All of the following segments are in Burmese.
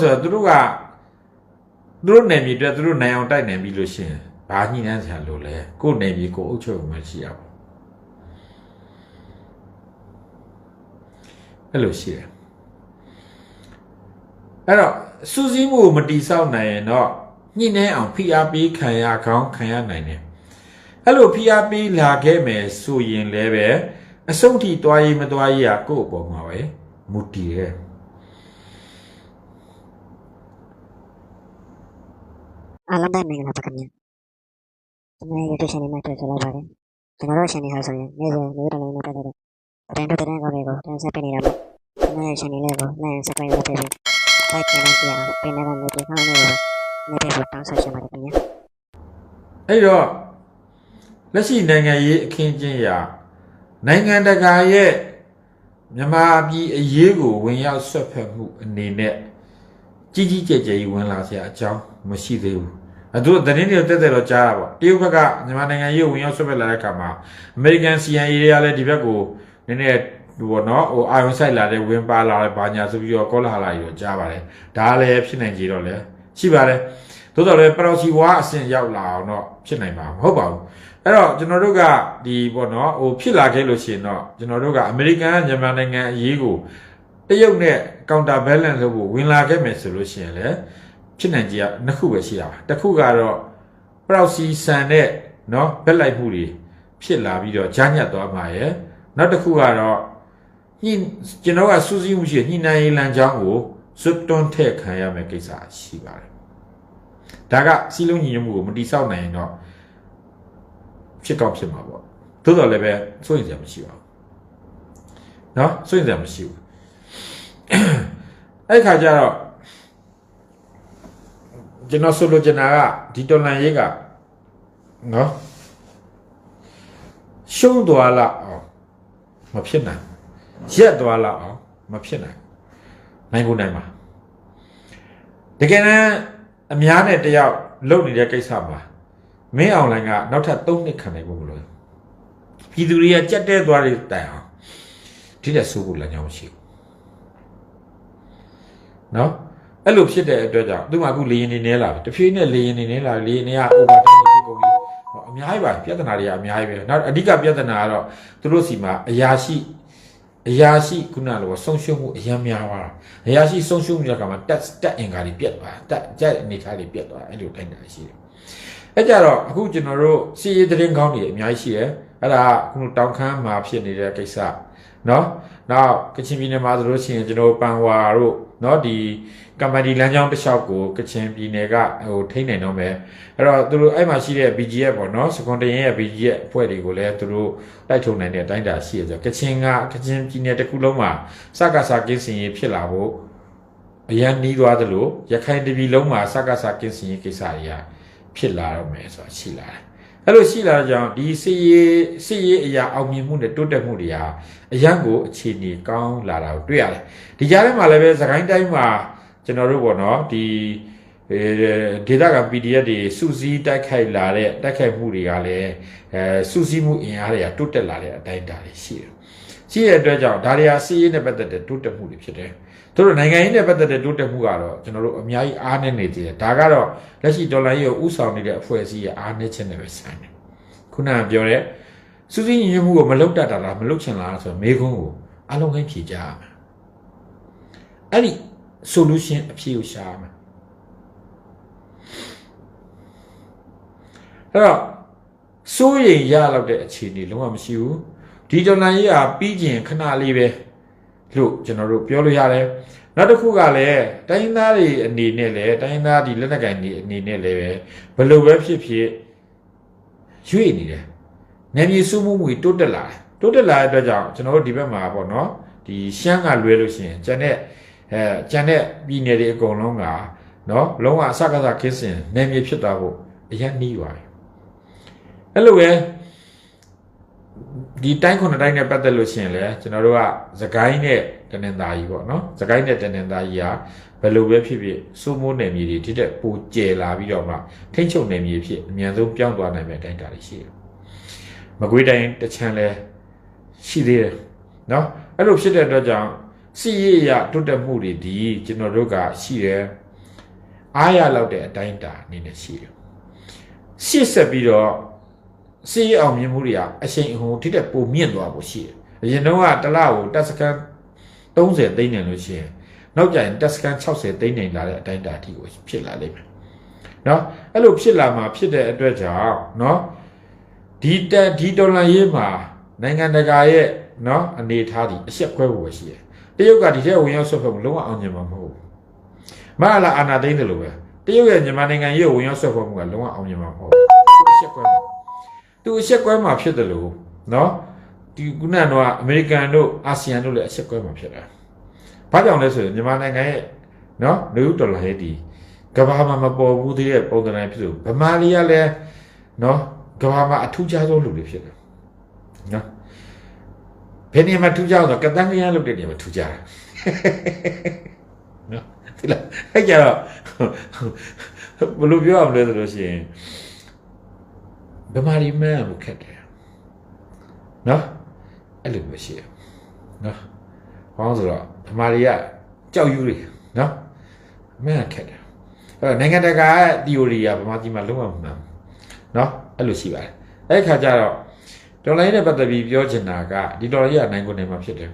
ဆိုတော့သူတို့ကသူတို့နယ်မြေအတွက်သူတို့နိုင်အောင်တိုက်နိုင်ပြီလို့ရှိရင်ဘာညှိနှိုင်းစရာလိုလဲကိုယ်နယ်မြေကိုယ်အုပ်ချုပ်မှရှိရပါအဲ့လိုရှိတယ်အဲ့တော့စူးစီးမှုကိုမတိဆောက်နိုင်ရင်တော့ညှိနှိုင်းအောင်ဖိအားပေးခံရကောင်းခံရနိုင်တယ်အဲ့လိုဖိအားပေးလာခဲ့မယ်ဆိုရင်လည်းပဲအဆုံးထိတွားရေးမတွားရေးကကိုယ့်အပေါ်မှာပဲမူတည်ရဲ့ အားလုံးပဲမင်္ဂလာပါခင်ဗျာကျွန်တော်ရဲ့ YouTube channel မှာတွေ့ကြလာပါတယ်ကျွန်တော်တို့ channel ဟာဆိုရင်နေ့စဉ်မျိုးတော်လေးနဲ့ပတ်သက်တဲ့သတင်းတို့သတင်းကောင်းတွေကိုတင်ဆက်ပေးနေတာပါကျွန်တော်ရဲ့ channel လေးကို like and subscribe လုပ်ပေးပြီး like နဲ့ကြည့်အောင်ပင်နေတဲ့ notification လေးကိုနေ့တိုင်းတောင်းဆိုချင်ပါတယ်ခင်ဗျာအဲ့တော့လက်ရှိနိုင်ငံရေးအခင်းကျင်းရာနိုင်ငံတကာရဲ့မြန်မာပြည်အရေးကိုဝင်ရောက်ဆွတ်ဖက်မှုအနေနဲ့ ကြီးကြီးကျယ်ကျယ်ကြီးဝင်လာစရာအကြောင်းမရှိသေးဘူးအဲသူတို့သတင်းတွေတက်တက်တော့ကြားတာပေါ့တရုတ်ဘက်ကမြန်မာနိုင်ငံရေးကိုဝင်ရောက်ဆွတ်ဖက်လာတဲ့အခါမှာအမေရိကန် CIA တွေကလည်းဒီဘက်ကိုနည်းနည်းဟိုပေါ့နော်ဟိုအာယုံဆိုင်လာတဲ့ဝင်ပါလာတဲ့ဘာညာဆိုပြီးတော့ကောလာဟလာကြီးတော့ကြားပါတယ်ဒါလည်းဖြစ်နိုင်ကြတော့လေရှိပါတယ်သို့တော်လည်းပရော်စီဝါအဆင့်ရောက်လာအောင်တော့ဖြစ်နိုင်မှာမဟုတ်ပါဘူးအဲ့တော့ကျွန်တော်တို့ကဒီပေါ့နော်ဟိုဖြစ်လာခဲ့လို့ရှိရင်တော့ကျွန်တော်တို့ကအမေရိကန်ကမြန်မာနိုင်ငံအရေးကို တရုတ်နဲ့ counter balance လုပ်ဖို့ဝင်လာခဲ့မယ်ဆိုလို့ရှိရင်လည်းဖြစ်နိုင်ကြနှစ်ခုပဲရှိတာပါတစ်ခုကတော့ proxy ဆန်တဲ့နော်ဘက်လိုက်မှုတွေဖြစ်လာပြီးတော့ကြားညက်သွားမှာရယ်နောက်တစ်ခုကတော့ညှိကျွန်တော်ကစူးစီးမှုရှိတဲ့ညှိနှိုင်းရေးလမ်းကြောင်းကိုစွတ်တွန်းထည့်ခံရမယ့်ကိစ္စရှိပါတယ်ဒါကစီလုံးညီညွတ်မှုကိုမတိဆောက်နိုင်ရင်တော့ဖြစ်ကောက်ဖြစ်မှာပေါ့သို့တော်လည်းပဲစိုးရင်စရာမရှိပါဘူးเนาะစိုးရင်စရာမရှိဘူး အဲ့ခါကျတော့ကျွန်တော်ဆိုလိုချင်တာကဒီတော်လန်ရေးကနော်ရှုံးသွားလာအောင်မဖြစ်နိုင်ရက်သွားလာအောင်မဖြစ်နိုင်နိုင်ကိုနိုင်ပါတကယ်တမ်းအများနဲ့တယောက်လုပ်နေတဲ့ကိစ္စမှာမင်းအောင်လိုင်းကနောက်ထပ်3နှစ်ခံနိုင်ဖို့မလို့ပြည်သူတွေကကြက်တဲသွားတဲ့တိုင်အောင်ဒီလက်ဆိုးဖို့လည်းကြောင်းမရှိဘူး နော်အဲ့လိုဖြစ်တဲ့အတွက်ကြောင့်သူမှအခုလေရင်နေနေလာပြီတဖြည်းနဲ့လေရင်နေနေလာလေရင်တွေက over time ဖြစ်ကုန်ပြီဟောအများကြီးပါပြဿနာတွေကအများကြီးပဲနောက်အဓိကပြဿနာကတော့သူတို့စီမှာအရာရှိအရာရှိခုနလိုဆုံးရှုံးမှုအများများသွားတာအရာရှိဆုံးရှုံးမှုတဲ့အခါမှာတက်တက်အင်္ဂါတွေပြတ်သွားတက်ကြက်အနေထားတွေပြတ်သွားအဲ့လိုတိုင်းတာရှိတယ်အဲ့ကြတော့အခုကျွန်တော်တို့စီရေးသတင်းကောင်းတွေအများကြီးရှိတယ်အဲ့ဒါကခုတောင်ခမ်းမှာဖြစ်နေတဲ့ကိစ္စနော်နောက်ကချင်ပြည်နယ်မှာဆိုလို့ရှိရင်ကျွန်တော်ပန်ဝါတို့ နော်ဒီကမ္ဘာဒီလမ်းကြောင်းတစ်လျှောက်ကိုကချင်ပြည်နယ်ကဟိုထိန်းနိုင်တော့မယ်အဲ့တော့သူတို့အဲ့မှာရှိတဲ့ BGF ပေါ့နော်စကွန်တရင်ရဲ့ BGF အဖွဲ့တွေကိုလည်းသူတို့တိုက်ထုံနိုင်တဲ့အတိုင်းအတာရှိရဆိုကချင်ကကချင်ပြည်နယ်တစ်ခုလုံးမှာစကားစာကင်းစင်ရေးဖြစ်လာဖို့အရန်နီးသွားသလိုရခိုင်တပြည်လုံးမှာစကားစာကင်းစင်ရေးကိစ္စတွေကဖြစ်လာတော့မယ်ဆိုတာရှိလာတယ် အဲ့လိုရှိလာတဲ့ကြောင့်ဒီစီရေးစီရေးအရာအောင်မြင်မှုနဲ့တိုးတက်မှုတွေဟာအရန်ကိုအခြေအနေကောင်းလာတာကိုတွေ့ရတယ်ဒီကြားထဲမှာလည်းပဲသခိုင်းတိုင်းမှာကျွန်တော်တို့ပေါ့နော်ဒီအဲဒေတာက PDF တွေစုစည်းတိုက်ခိုက်လာတဲ့တိုက်ခိုက်မှုတွေကလည်းအဲစုစည်းမှုအင်အားတွေကတိုးတက်လာတဲ့အတိုင်းအတာတွေရှိတယ်ရှိတဲ့အတွက်ကြောင့်ဒါတွေဟာစီးရေးနဲ့ပတ်သက်တဲ့တိုးတက်မှုတွေဖြစ်တယ်သူ တို့နိုင်ငံရေးနဲ့ပတ်သက်တဲ့တိုးတက်မှုကတော့ကျွန်တော်တို့အများကြီးအားနည်းနေသေးတယ်ဒါကတော့လက်ရှိဒေါ်လာရေးကိုဥဆောင်နေတဲ့အဖွဲ့အစည်းရဲ့အားနည်းချက်နဲ့ပဲဆိုင်တယ်ခုနကပြောတဲ့စူးစီးညီညွတ်မှုကိုမလုပ်တတ်တာလားမလုပ်ချင်လားဆိုတော့မေးခွန်းကိုအလုံးကိုဖြေကြရမယ်အဲ့ဒီ solution အဖြေကိုရှာရမယ်အဲ့တော့စိုးရိမ်ရလောက်တဲ့အခြေအနေလုံးဝမရှိဘူးဒီဒေါ်လာရေးကပြီးကျင်ခဏလေးပဲ လို့ကျွန်တော်တို့ပြောလို့ရတယ်နောက်တစ်ခုကလည်းတိုင်းသားတွေအနေနဲ့လည်းတိုင်းသားဒီလက်နက်ကင်တွေအနေနဲ့လည်းပဲဘယ်လိုပဲဖြစ်ဖြစ်ရွေ့နေတယ်နေမြေစုမှုမှုတွေတိုးတက်လာတယ်တိုးတက်လာတဲ့အတွက်ကြောင့်ကျွန်တော်တို့ဒီဘက်မှာပေါ့နော်ဒီရှမ်းကလွဲလို့ရှိရင်ကျန်တဲ့အဲကျန်တဲ့ပြည်နယ်တွေအကုန်လုံးကနော်လုံးဝအစကားစခင်းစင်နေမြေဖြစ်သွားဖို့အရင်နှီးပါတယ်အဲ့လိုပဲဒီတိုင်းခုနှစ်တိုင်းနဲ့ပတ်သက်လို့ရှိရင်လည်းကျွန်တော်တို့ကသကိုင်းနဲ့ တနင်္သာရီပေါ့နော်သကိုင်းနဲ့တနင်္သာရီကဘယ်လိုပဲဖြစ်ဖြစ်စိုးမိုးနယ်မြေတွေဒီတက်ပိုကျယ်လာပြီးတော့မှထိမ့်ချုပ်နယ်မြေဖြစ်အမြန်ဆုံးပြောင်းသွားနိုင်မယ့်အတိုင်းအတာတွေရှိတယ်မကွေးတိုင်းတချမ်းလဲရှိသေးတယ်နော်အဲ့လိုဖြစ်တဲ့အတွက်ကြောင့်စီရေးရတွတ်တက်မှုတွေဒီကျွန်တော်တို့ကရှိတယ်အားရလောက်တဲ့အတိုင်းအတာအနေနဲ့ရှိတယ်ရှေ့ဆက်ပြီးတော့စီရေးအောင်မြင်မှုတွေကအချိန်အဟုန်ထိတဲ့ပုံမြင့်သွားဖို့ရှိတယ်အရင်တော့ကတစ်လကိုတက်စကန် 30သိန်းနေလို့ရှိရင်နောက်ကျရင်တက်စကန်60သိန်းနေလာတဲ့အတိုင်းအတာအထိကိုဖြစ်လာလိမ့်မယ်เนาะအဲ့လိုဖြစ်လာမှာဖြစ်တဲ့အတွက်ကြောင့်เนาะဒီတက်ဒီဒေါ်လာရေးမှာနိုင်ငံတကာရဲ့เนาะအနေအထားဒီအဆက်ခွဲဖို့ပဲရှိတယ်တရုတ်ကဒီထဲဝင်ရောက်ဆွတ်ဖက်မှုလုံးဝအောင်မြင်မှာမဟုတ်ဘူးမဟာလာအာနာသိန်းတယ်လို့ပဲတရုတ်ရဲ့မြန်မာနိုင်ငံရဲ့ဝင်ရောက်ဆွတ်ဖက်မှုကလုံးဝအောင်မြင်မှာမဟုတ်ဘူးသူအဆက်ခွဲမှာသူအဆက်ခွဲမှာဖြစ်တယ်လို့เนาะ ဒီခုနကတော့အမေရိကန်တို့အာဆီယံတို့လည်းအဆက်ကွဲမှာဖြစ်တာ။ဘာကြောင့်လဲဆိုရင်မြန်မာနိုင်ငံရဲ့နော်လူဒေါ်လာရဲ့ဒီကဘာမှာမပေါ်ဘူးသေးတဲ့ပုံစံတိုင်းဖြစ်လို့ဗမာလီကလည်းနော်ကဘာမှာအထူးခြားဆုံးလူတွေဖြစ်တယ်။နော်ဘယ်နေရာမှာထူးခြားဆိုကတန်းကရန်လုပ်တဲ့နေရာမှာထူးခြားတာ။နော်ဒီလားအဲ့ကြတော့ဘယ်လိုပြောရမလဲဆိုလို့ရှိရင်ဗမာလီမန်ကိုခက်တယ်။နော် အဲ့လိုပဲရှိရနော်ဘာလို့ဆိုတော့ဗမာရီကကြောက်ယူတွေနော်မန်ကခက်တယ်အဲ့တော့နိုင်ငံတကာရဲ့ theory ကဗမာပြည်မှာလုံးဝမမှန်ဘူးနော်အဲ့လိုရှိပါတယ်အဲ့ခါကျတော့ဒေါ်လာရင်းနဲ့ပတ်သက်ပြီးပြောချင်တာကဒီဒေါ်လာရနိုင်ကုန်နေမှာဖြစ်တယ်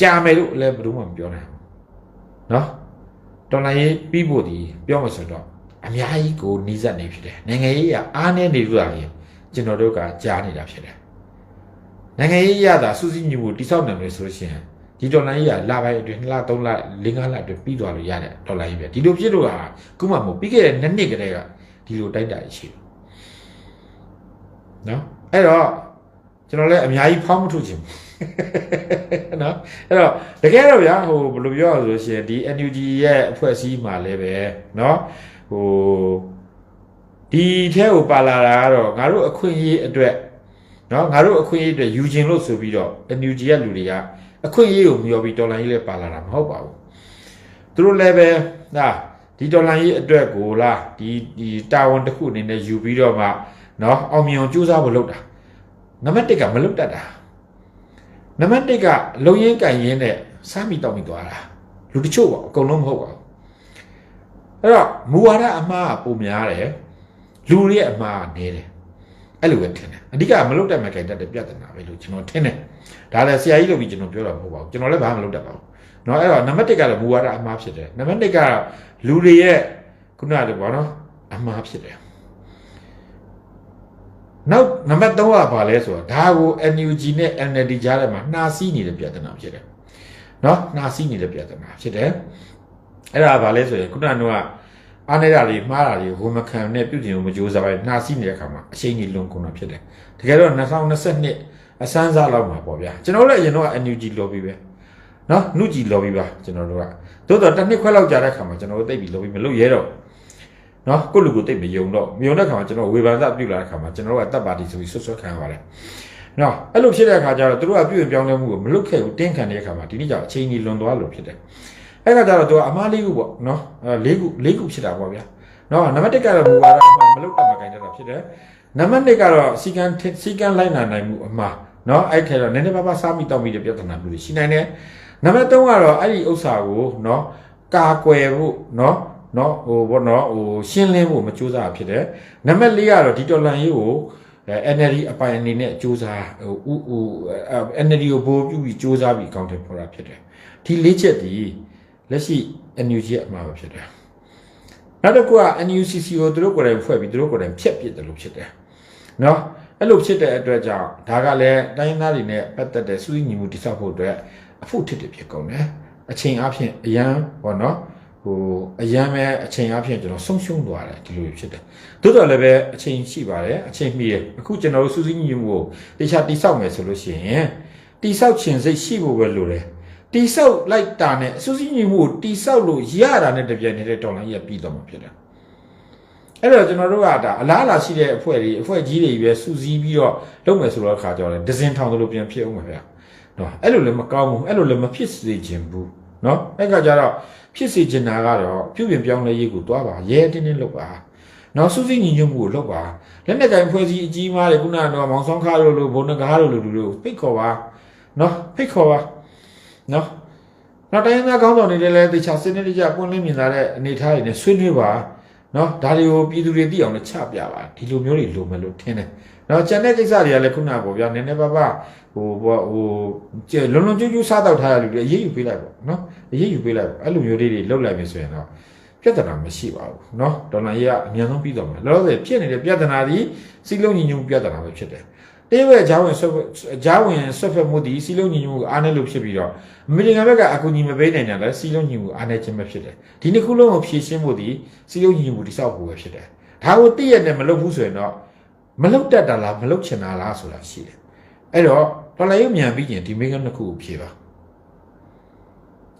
ကြာမယ်လို့လည်းဘယ်သူမှမပြောနိုင်ဘူးနော်ဒေါ်လာရေးပြီးဖို့ဒီပြောမှဆိုတော့အများကြီးကိုနီးစပ်နေဖြစ်တယ်နိုင်ငံရေးကအားနည်းနေလို့လာရင်ကျွန်တော်တို့ကကြားနေတာဖြစ်တယ် နိုင်ငံရေးရတာစူးစီးညီမှုတိဆောက်နိုင်မယ်ဆိုလို့ရှိရင်ဒီဒေါ်လာကြီးကလပိုင်းအတွင်း2လ3လ4 5လအတွင်းပြီးသွားလို့ရတဲ့ဒေါ်လာကြီးပဲဒီလိုဖြစ်လို့ဟာခုမှမဟုတ်ပြီးခဲ့တဲ့နှစ်နှစ်ကတည်းကဒီလိုတိုက်တာရှိတယ်နော်အဲ့တော့ကျွန်တော်လည်းအများကြီးဖောင်းမထုတ်ချင်ဘူးနော်အဲ့တော့တကယ်တော့ဗျာဟိုဘယ်လိုပြောရလို့ရှိရင်ဒီ NUG ရဲ့အဖွဲ့အစည်းမှာလည်းပဲနော်ဟိုဒီထဲကိုပါလာတာကတော့ငါတို့အခွင့်အရေးအတွက် နော်ငါတို့အခွင့်အရေးအတွက်ယူခြင်းလို့ဆိုပြီးတော့ NUG ရဲ့လူတွေကအခွင့်အရေးကိုမျှော်ပြီးတော်လိုင်းကြီးလည်းပါလာတာမဟုတ်ပါဘူးသူတို့လည်းပဲဟာဒီတော်လိုင်းကြီးအတွက်ကိုလားဒီဒီတာဝန်တစ်ခုအနေနဲ့ယူပြီးတော့မှနော်အောင်မြင်အောင်ကြိုးစားဖို့လုပ်တာနံပါတ်1ကမလုပ်တတ်တာနံပါတ်1ကလုံရင်းကင်ရင်းနဲ့စားမိတောက်မိသွားတာလူတချို့ပေါ့အကုန်လုံးမဟုတ်ပါဘူးအဲ့တော့မူဝါဒအမှားကပုံများတယ်လူတွေရဲ့အမှားကနည်းတယ် အဲ့လိုပဲထင်တယ်အဓိကမလုပ်တတ်မှကြိုက်တတ်တဲ့ပြဿနာပဲလို့ကျွန်တော်ထင်တယ်ဒါလည်းဆရာကြီးလုပ်ပြီးကျွန်တော်ပြောတာမဟုတ်ပါဘူးကျွန်တော်လည်းဘာမှမလုပ်တတ်ပါဘူးเนาะအဲ့တော့နံပါတ်1ကတော့မူဝါဒအမှားဖြစ်တယ်နံပါတ်2ကတော့လူတွေရဲ့ခုနကလိုပေါ့နော်အမှားဖြစ်တယ်နောက်နံပါတ်3ကဘာလဲဆိုတော့ဒါကို NUG နဲ့ NLD ကြားထဲမှာနှာစီးနေတဲ့ပြဿနာဖြစ်တယ်เนาะနှာစီးနေတဲ့ပြဿနာဖြစ်တယ်အဲ့ဒါဘာလဲဆိုရင်ခုနကက အားနေတာတွေမှားတာတွေဝန်မခံနဲ့ပြုပြင်မှုမကြိုးစားပဲနှာစီးနေတဲ့အခါမှာအချိန်ကြီးလွန်ကုန်တာဖြစ်တယ်တကယ်တော့2022အစမ်းစားလောက်မှာပေါ့ဗျာကျွန်တော်တို့လည်းအရင်တော့ NUG lobby ပဲနော်နှုတ်ကြီး lobby ပါကျွန်တော်တို့ကသို့တော့တစ်နှစ်ခွဲလောက်ကြာတဲ့အခါမှာကျွန်တော်တို့တိတ်ပြီး lobby မလုပ်ရဲတော့နော်ကိုလူကိုတိတ်မယုံတော့မယုံတဲ့အခါမှာကျွန်တော်ဝေဖန်စပြုလာတဲ့အခါမှာကျွန်တော်တို့ကတပ်ပါတီဆိုပြီးဆွတ်ဆွတ်ခံရပါတယ်နော်အဲ့လိုဖြစ်တဲ့အခါကျတော့သူတို့ကပြုရင်ပြောင်းလဲမှုကိုမလုပ်ခဲ့ဘူးတင်းခံတဲ့အခါမှာဒီနေ့ကျတော့အချိန်ကြီးလွန်သွားလို့ဖြစ်တယ် အဲ့ကကျတော့သူကအမားလေးခုပေါ့နော်အဲလေးခုလေးခုဖြစ်တာပေါ့ဗျာနော်နံပါတ်1ကတော့ဘူဝါဒအမှားမလုပ်တတ်မကိုင်းတတ်တာဖြစ်တယ်နံပါတ်2ကတော့စီကံစီကံလိုက်နာနိုင်မှုအမှားနော်အဲ့ထဲတော့နည်းနည်းပါးပါးစားမိတောက်မိတဲ့ပြဿနာမျိုးတွေရှိနိုင်တယ်နံပါတ်3ကတော့အဲ့ဒီဥစ္စာကိုနော်ကာကွယ်ဖို့နော်နော်ဟိုဘောနော်ဟိုရှင်းလင်းဖို့မကြိုးစားဖြစ်တယ်နံပါတ်4ကတော့ဒီတော်လန်ရေးကိုအဲ NLD အပိုင်အနေနဲ့ကြိုးစားဟိုဥဥ NLD ကိုဘိုးပြုပြီးကြိုးစားပြီးအကောင့်ထဲပေါ်တာဖြစ်တယ်ဒီလေးချက်ဒီ လက်ရှိ NUG ရဲ့အမှားပဲဖြစ်တယ်နောက်တစ်ခုက NUCC ကိုသူတို့ကိုယ်တိုင်ဖွဲ့ပြီးသူတို့ကိုယ်တိုင်ဖျက်ပစ်တယ်လို့ဖြစ်တယ်နော်အဲ့လိုဖြစ်တဲ့အတွက်ကြောင့်ဒါကလည်းတိုင်းသားတွေနဲ့ပတ်သက်တဲ့စူးစီးညီမှုတိစောက်ဖို့အတွက်အဖို့ထစ်တယ်ဖြစ်ကုန်တယ်အချိန်အပြင်အရန်ဟောနော်ဟိုအရန်ပဲအချိန်အပြင်ကျွန်တော်ဆုံးရှုံးသွားတယ်ဒီလိုဖြစ်တယ်သို့တော်လည်းပဲအချိန်ရှိပါတယ်အချိန်မီတယ်အခုကျွန်တော်တို့စူးစီးညီမှုကိုတခြားတိစောက်မယ်ဆိုလို့ရှိရင်တိစောက်ခြင်းစိတ်ရှိဖို့ပဲလိုတယ် တိစောက်လိုက်တာနဲ့စူးစီးညီမှုကိုတိစောက်လို့ရတာနဲ့တပြိုင်တည်းဒေါ်လာကြီးပြီးတော့မှာဖြစ်တယ်အဲ့တော့ကျွန်တော်တို့ကဒါအလားအလာရှိတဲ့အဖွဲ့တွေအဖွဲ့ကြီးတွေပဲစူးစီးပြီးတော့လုပ်မယ်ဆိုတော့ခါကြော်တယ်ဒဇင်ထောင်လို့ပြန်ဖြစ်အောင်ပါဗျာနော်အဲ့လိုလည်းမကောင်းဘူးအဲ့လိုလည်းမဖြစ်စေချင်ဘူးနော်အဲ့ခါကျတော့ဖြစ်စေချင်တာကတော့ပြုပြင်ပြောင်းလဲရေးကိုတွားပါရဲတင်းတင်းလုပ်ပါနောက်စူးစီးညီညွတ်မှုကိုလုပ်ပါလက်နက်ကင်ဖွဲ့စည်းအကြီးမားတွေခုနကတော့မောင်ဆောင်ခါတို့လိုဘုံနဂါတို့လိုလူတို့ဖိတ်ခေါ်ပါနော်ဖိတ်ခေါ်ပါ နော်နောက်တိုင်းသားကောင်းဆောင်တွေလည်းတေချာစနစ်တကျပွင့်လင်းမြင်သာတဲ့အနေအထားတွေနဲ့ဆွေးနွေးပါနော်ဒါတွေကိုပြည်သူတွေသိအောင်လည်းချပြပါဒီလိုမျိုးတွေလိုမယ်လို့ထင်တယ်နော်ကျန်တဲ့ကိစ္စတွေကလည်းခုနကပေါ့ဗျာနည်းနည်းပါးပါးဟိုဘောဟိုကျလွန်လွန်ကျူးကျူးစားတော့ထားရလူတွေအရေးယူပေးလိုက်ပေါ့နော်အရေးယူပေးလိုက်ပေါ့အဲ့လိုမျိုးလေးတွေလောက်လိုက်ပြီဆိုရင်တော့ပြဿနာမရှိပါဘူးเนาะဒေါ်လာရေးကအများဆုံးပြီးတော့မှာလောလောဆယ်ဖြစ်နေတဲ့ပြဿနာဒီစီလုံးညီညွတ်မှုပြဿနာပဲဖြစ်တယ် တရုတ်ရဲ့ဂျာဝင်ဆွတ်ဂျာဝင်ဆွတ်ဖက်မှုဒီစီလုံးညီညွတ်မှုအားနည်းလို့ဖြစ်ပြီးတော့အမေရိကန်ဘက်ကအကူအညီမပေးနိုင်ကြလဲစီလုံးညီညွတ်မှုအားနည်းခြင်းပဲဖြစ်တယ်ဒီနှစ်ခုလုံးကိုဖြည့်ရှင်းဖို့ဒီစီလုံးညီညွတ်မှုတိစောက်ဖို့ပဲဖြစ်တယ်ဒါကိုတည့်ရက်နဲ့မလုပ်ဘူးဆိုရင်တော့မလုပ်တတ်တာလားမလုပ်ချင်တာလားဆိုတာရှိတယ်အဲ့တော့ဒေါ်လာရေးမြန်ပြီးရင်ဒီမေဂန်နှစ်ခုကိုဖြည့်ပါ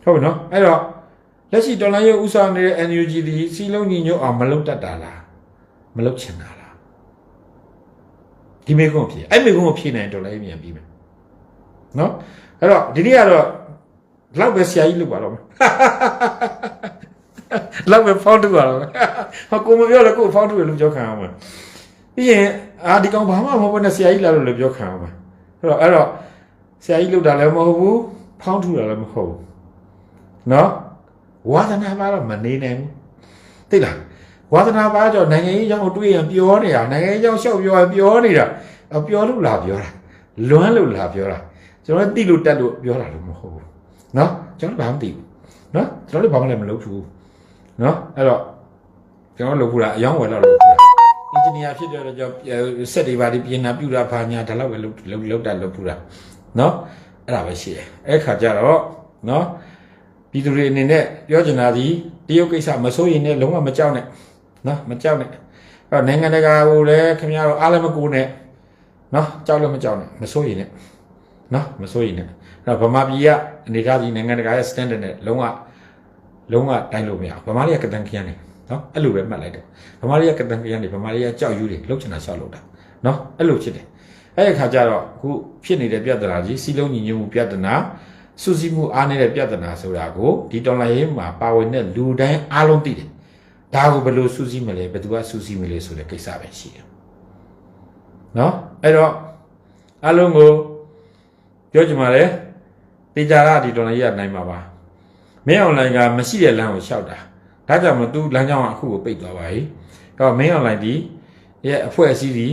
ဟုတ်ပြီနော်အဲ့တော့လက်ရှိဒေါ်လာရေးဥစားနေတဲ့ NUG ဒီစီလုံးညီညွတ်အောင်မလုပ်တတ်တာလားမလုပ်ချင်တာလား ဒီမေကွန်းကိုဖြည့်အဲ့မေကွန်းကိုဖြည့်နိုင်ရင်ဒေါ်လာရေးမြန်ပြီးမယ်နော်အဲ့တော့ဒီနေ့ကတော့ဒီလောက်ပဲဆရာကြီးလုပ်ပါတော့မယ်လောက်ပဲဖောင်းတူပါတော့မယ်ဟောကိုမပြောလဲကိုဖောင်းတူရလို့ပြောခံအောင်မယ်ပြီးရင်အာဒီကောင်ဘာမှမဟုတ်ဘဲနဲ့ဆရာကြီးလာလို့လည်းပြောခံအောင်မယ်အဲ့တော့အဲ့တော့ဆရာကြီးလုပ်တာလည်းမဟုတ်ဘူးဖောင်းထူတာလည်းမဟုတ်ဘူးနော်ဝါသနာပါတော့မနေနိုင်ဘူးသိလား ဝါသနာပါကြောင့်နိုင်ငံရေးအကြောင်းကိုတွေးရင်ပြောနေတာနိုင်ငံရေးအကြောင်းရှောက်ပြောရင်ပြောနေတာအပြောလို့လာပြောတာလွမ်းလို့လာပြောတာကျွန်တော်တိလို့တက်လို့ပြောတာလို့မဟုတ်ဘူးနော်ကျွန်တော်ဘာမှမသိဘူးနော်ကျွန်တော်လည်းဘာမှလည်းမလုပ်ဘူးနော်အဲ့တော့ကျွန်တော်လုပ်ဘူးလားအယောင်းဝယ်တော့လုပ်ဘူးလားအင်ဂျင်နီယာဖြစ်တဲ့တော့ကြောင့်စက်တွေပါဒီပြင်နာပြူတာဘာညာဒါတော့ပဲလုပ်လုပ်လုပ်တာလုပ်ဘူးလားနော်အဲ့ဒါပဲရှိတယ်အဲ့ခါကျတော့နော်ပြည်သူတွေအနေနဲ့ပြောချင်တာဒီတရုတ်ကိစ္စမစိုးရင်လည်းလုံးဝမကြောက်နဲ့ နော်မကြောက်နဲ့အဲ့တော့နိုင်ငံတကာကိုလည်းခင်ဗျားတို့အားလည်းမကူနဲ့နော်ကြောက်လည်းမကြောက်နဲ့မစိုးရင်နဲ့နော်မစိုးရင်နဲ့အဲ့တော့ဗမာပြည်ကအနေထားကြီးနိုင်ငံတကာရဲ့ standard နဲ့လုံးဝလုံးဝတိုင်းလို့မရဘူးဗမာတွေကကတန်ခရမ်းနေနော်အဲ့လိုပဲမှတ်လိုက်တော့ဗမာတွေကကတန်ခရမ်းနေဗမာတွေကကြောက်ယူတွေလှုပ်ချင်တာရှောက်လို့တာနော်အဲ့လိုဖြစ်တယ်အဲ့ဒီခါကျတော့အခုဖြစ်နေတဲ့ပြဿနာကြီးစီလုံးညီညွတ်မှုပြဿနာစူးစီးမှုအားနည်းတဲ့ပြဿနာဆိုတာကိုဒီတော်လိုင်းရေးမှာပါဝင်တဲ့လူတိုင်းအားလုံးသိတယ် ဒါကိုဘယ်လိုစူးစီးမလဲဘယ်သူကစူးစီးမလဲဆိုတဲ့ကိစ္စပဲရှိတယ်နော်အဲ့တော့အားလုံးကိုပြောချင်ပါတယ်တေချာကဒီတော်လိုင်းရေးကနိုင်မှာပါမင်းအွန်လိုင်းကမရှိတဲ့လမ်းကိုလျှောက်တာဒါကြောင့်မသူလမ်းကြောင်းကအခုကိုပိတ်သွားပါပြီတော့မင်းအွန်လိုင်းဒီရဲ့အဖွဲ့အစည်းဒီ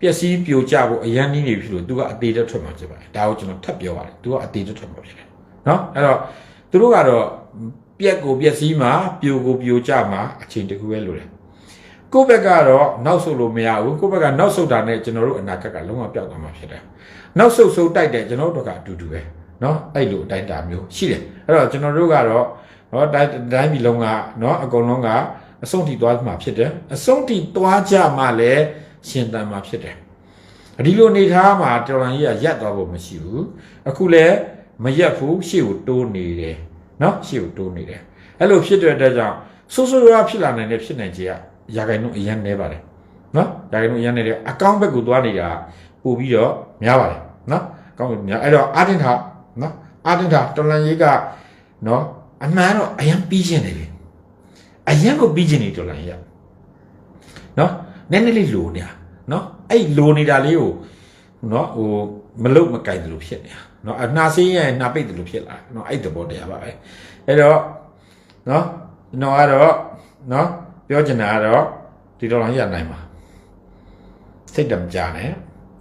ပျက်စီးပြိုကျဖို့အရန်နည်းနေပြီလို့သူကအသေးတက်ထွက်မှာဖြစ်ပါတယ်ဒါကိုကျွန်တော်ထပ်ပြောပါတယ်သူကအသေးတက်ထွက်မှာဖြစ်တယ်နော်အဲ့တော့သူတို့ကတော့ ပြက်ကိုပျက်စီးမှာပြိုကိုပြိုကျမှာအချိန်တခုပဲလိုတယ်ကိုယ့်ဘက်ကတော့နောက်ဆုတ်လို့မရဘူးကိုယ့်ဘက်ကနောက်ဆုတ်တာနဲ့ကျွန်တော်တို့အနာဂတ်ကလုံးဝပျောက်သွားမှာဖြစ်တယ်နောက်ဆုတ်ဆုတ်တိုက်တယ်ကျွန်တော်တို့ကအတူတူပဲနော်အဲ့လိုအတိုင်းတာမျိုးရှိတယ်အဲ့တော့ကျွန်တော်တို့ကတော့နော်တိုင်းတိုင်းပြည်လုံးကနော်အကုန်လုံးကအဆုံးထိသွားမှာဖြစ်တယ်အဆုံးထိသွားကြမှလည်းရှင်တန်မှာဖြစ်တယ်ဒီလိုနေထားမှာတော်လန်ကြီးကရက်သွားဖို့မရှိဘူးအခုလည်းမရက်ဘူးရှေ့ကိုတိုးနေတယ် နော်ရှေ့ကိုတိုးနေတယ်အဲ့လိုဖြစ်တဲ့အတွက်ကြောင့်ဆိုးဆိုးရွားဖြစ်လာနိုင်တဲ့ဖြစ်နိုင်ခြေကရာခိုင်နှုန်းအရင်နေပါတယ်နော်ရာခိုင်နှုန်းအရင်နေတယ်အကောင့်ဘက်ကိုသွားနေတာပို့ပြီးတော့များပါတယ်နော်အကောင့်ဘက်များအဲ့တော့အာတင်ထားနော်အာတင်ထားတော်လန်ကြီးကနော်အမှန်တော့အရင်ပြီးခြင်းနေပြီအရင်ကိုပြီးခြင်းနေတော်လန်ကြီးကနော်နည်းနည်းလေးလိုနေတာနော်အဲ့လိုနေတာလေးကိုနော်ဟို မလုတ်မကင်တယ်လို့ဖြစ်နေတာနော်အနှာဆေးရင်နှာပိတ်တယ်လို့ဖြစ်လာနော်အဲ့တဘောတရားပါပဲအဲ့တော့နော်ကျွန်တော်ကတော့နော်ပြောချင်တာကတော့ဒီတော်လိုင်းရနိုင်ပါစိတ်တမကြနဲ့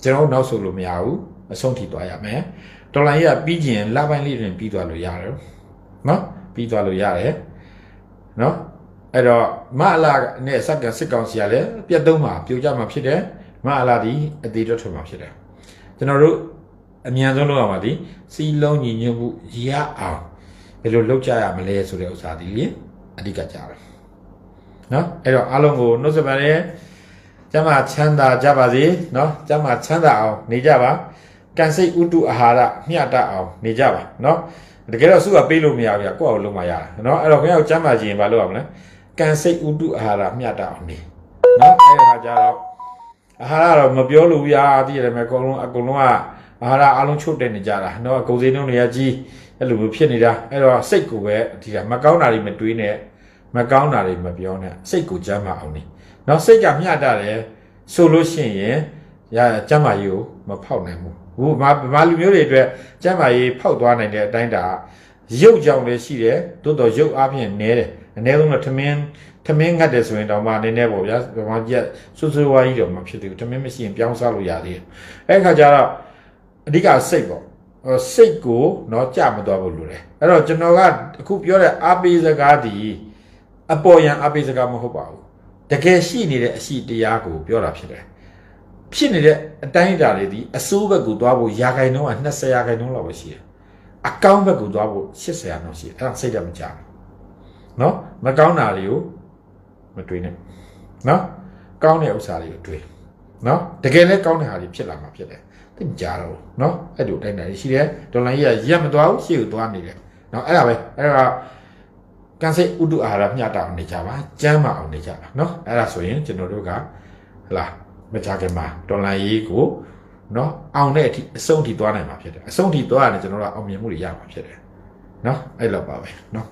ကျွန်တော်နောက်ဆိုလို့မရဘူးအဆုံးထိသွားရမယ်တော်လိုင်းရပြီးကျင်လပိုင်းလေးတွင်ပြီးသွားလို့ရတယ်နော်ပြီးသွားလို့ရတယ်နော်အဲ့တော့မအလာနဲ့စက်ကစစ်ကောင်စီကလည်းပြတ်သုံးမှာပြိုကျမှာဖြစ်တယ်မအလာဒီအသေးတော့ထွက်မှာဖြစ်တယ် ကျွန်တော်တို့အမြန်ဆုံးလုပ်ရမှာဒီစီလုံးညီညွတ်မှုရအောင်ဘယ်လိုလုပ်ကြရမလဲဆိုတဲ့ဥစ္စာဒီလေအဓိကကြတယ်နော်အဲ့တော့အားလုံးကိုနှုတ်ဆက်ပါတယ်ကျမ်းမာချမ်းသာကြပါစေနော်ကျမ်းမာချမ်းသာအောင်နေကြပါကံစိတ်ဥတုအာဟာရမျှတအောင်နေကြပါနော်တကယ်တော့စုကပေးလို့မရဘူးကွကိုယ့်အောင်လုံးမရတာနော်အဲ့တော့ခင်ဗျားကိုကျမ်းမာခြင်းဘာလုပ်ရမလဲကံစိတ်ဥတုအာဟာရမျှတအောင်နေနော်အဲ့ဒီခါကျတော့ အာဟာရတော့မပြောလို့ရတည်ရတယ်မယ်အကုန်လုံးအကုန်လုံးကအာဟာရအလုံးချုပ်တက်နေကြတာနော်ကုန်စည်နှုန်းတွေကကြီးအဲ့လိုမျိုးဖြစ်နေတာအဲ့တော့စိတ်ကိုပဲဒီကမကောင်းတာတွေမတွေးနဲ့မကောင်းတာတွေမပြောနဲ့စိတ်ကိုကျမ်းမာအောင်နေနော်စိတ်ကမျှတတယ်ဆိုလို့ရှိရင်ရကျမ်းမာရေးကိုမဖောက်နိုင်ဘူးဟိုမာမာလူမျိုးတွေအတွက်ကျမ်းမာရေးဖောက်သွားနိုင်တဲ့အတိုင်းတာရုပ်ကြောင့်လည်းရှိတယ်သို့တော့ရုပ်အပြင်နဲတယ်အနည်းဆုံးတော့ထမင်း ထမင်းငတ်တယ်ဆိုရင်တော့မှနည်းနည်းပေါ့ဗျာဗမာကြီးကစွတ်စွတ်ဝါးကြီးတော့မဖြစ်သေးဘူးထမင်းမရှိရင်ပြောင်းစားလို့ရသေးတယ်အဲ့ခါကျတော့အဓိကစိတ်ပေါ့ဟိုစိတ်ကိုတော့ကြမသွားဘူးလို့လေအဲ့တော့ကျွန်တော်ကအခုပြောတဲ့အာပေစကားဒီအပေါ်ယံအာပေစကားမဟုတ်ပါဘူးတကယ်ရှိနေတဲ့အရှိတရားကိုပြောတာဖြစ်တယ်ဖြစ်နေတဲ့အတိုင်းအတာတွေဒီအစိုးဘက်ကိုသွားဖို့ရာခိုင်နှုန်းက20ရာခိုင်နှုန်းလောက်ပဲရှိတယ်။အကောင်းဘက်ကိုသွားဖို့80ရာနှုန်းရှိတယ်။အဲ့ဒါစိတ်ဓာတ်မကြဘူး။နော်မကောင်းတာတွေကို မတွေးနဲ့နော်ကောင်းတဲ့ဥစ္စာတွေကိုတွေးနော်တကယ်လည်းကောင်းတဲ့ဟာတွေဖြစ်လာမှာဖြစ်တယ်သိမကြတော့နော်အဲ့လိုတိုင်းတိုင်းရှိတယ်ဒေါ်လာကြီးကရက်မသွားဘူးရှေ့ကိုသွားနေတယ်နော်အဲ့ဒါပဲအဲ့ဒါကန်စိတ်ဥဒ္ဒအာရမျှတာအောင်နေကြပါကျမ်းမာအောင်နေကြပါနော်အဲ့ဒါဆိုရင်ကျွန်တော်တို့ကဟလာမကြခင်မှာဒေါ်လာကြီးကိုနော်အောင်တဲ့အထိအဆုံးထိသွားနိုင်မှာဖြစ်တယ်အဆုံးထိသွားရတယ်ကျွန်တော်တို့ကအောင်မြင်မှုတွေရမှာဖြစ်တယ်နော်အဲ့လောက်ပါပဲနော်